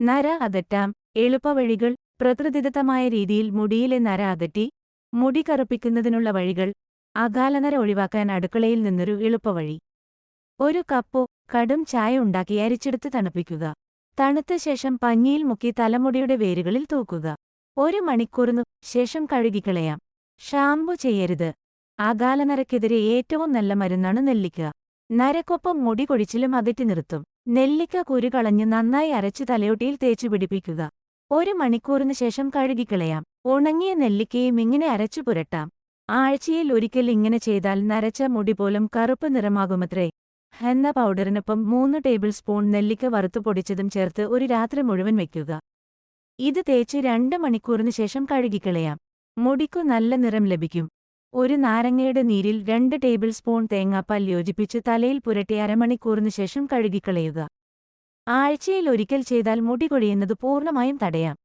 നര അതറ്റാം എളുപ്പവഴികൾ പ്രകൃതിദത്തമായ രീതിയിൽ മുടിയിലെ നര അതറ്റി മുടി കറുപ്പിക്കുന്നതിനുള്ള വഴികൾ അകാലനര ഒഴിവാക്കാൻ അടുക്കളയിൽ നിന്നൊരു എളുപ്പവഴി. ഒരു കപ്പോ കടും ചായ ഉണ്ടാക്കി അരിച്ചെടുത്ത് തണുപ്പിക്കുക. തണുത്ത ശേഷം പഞ്ഞിയിൽ മുക്കി തലമുടിയുടെ വേരുകളിൽ തൂക്കുക. ഒരു മണിക്കൂറിനു ശേഷം കഴുകിക്കളയാം. ഷാംപു ചെയ്യരുത്. അകാലനരക്കെതിരെ ഏറ്റവും നല്ല മരുന്നാണ് നെല്ലിക്ക. നരക്കൊപ്പം മുടി കൊഴിച്ചിലും അകറ്റി നിർത്തും. നെല്ലിക്ക കുരു കളഞ്ഞ് നന്നായി അരച്ച് തലയോട്ടിയിൽ തേച്ചു പിടിപ്പിക്കുക. ഒരു മണിക്കൂറിന് ശേഷം കഴുകിക്കളയാം. ഉണങ്ങിയ നെല്ലിക്കയും ഇങ്ങനെ അരച്ചു പുരട്ടാം. ആഴ്ചയിൽ ഒരിക്കൽ ഇങ്ങനെ ചെയ്താൽ നരച്ച മുടി പോലും കറുപ്പ് നിറമാകുമത്രേ. ഹെന്ന പൗഡറിനൊപ്പം മൂന്ന് ടേബിൾ സ്പൂൺ നെല്ലിക്ക വറുത്തു പൊടിച്ചതും ചേർത്ത് ഒരു രാത്രി മുഴുവൻ വയ്ക്കുക ഇത് തേച്ച് രണ്ട് മണിക്കൂറിന് ശേഷം കഴുകിക്കളയാം. മുടിക്കു നല്ല നിറം ലഭിക്കും. ഒരു നാരങ്ങയുടെ നീരിൽ രണ്ട് ടേബിൾ സ്പൂൺ തേങ്ങാപ്പാൽ യോജിപ്പിച്ച് തലയിൽ പുരട്ടി അരമണിക്കൂറിന് ശേഷം കഴുകിക്കളയുക. ആഴ്ചയിൽ ഒരിക്കൽ ചെയ്താൽ മുടി കൊഴിയുന്നത് പൂർണമായും തടയാം.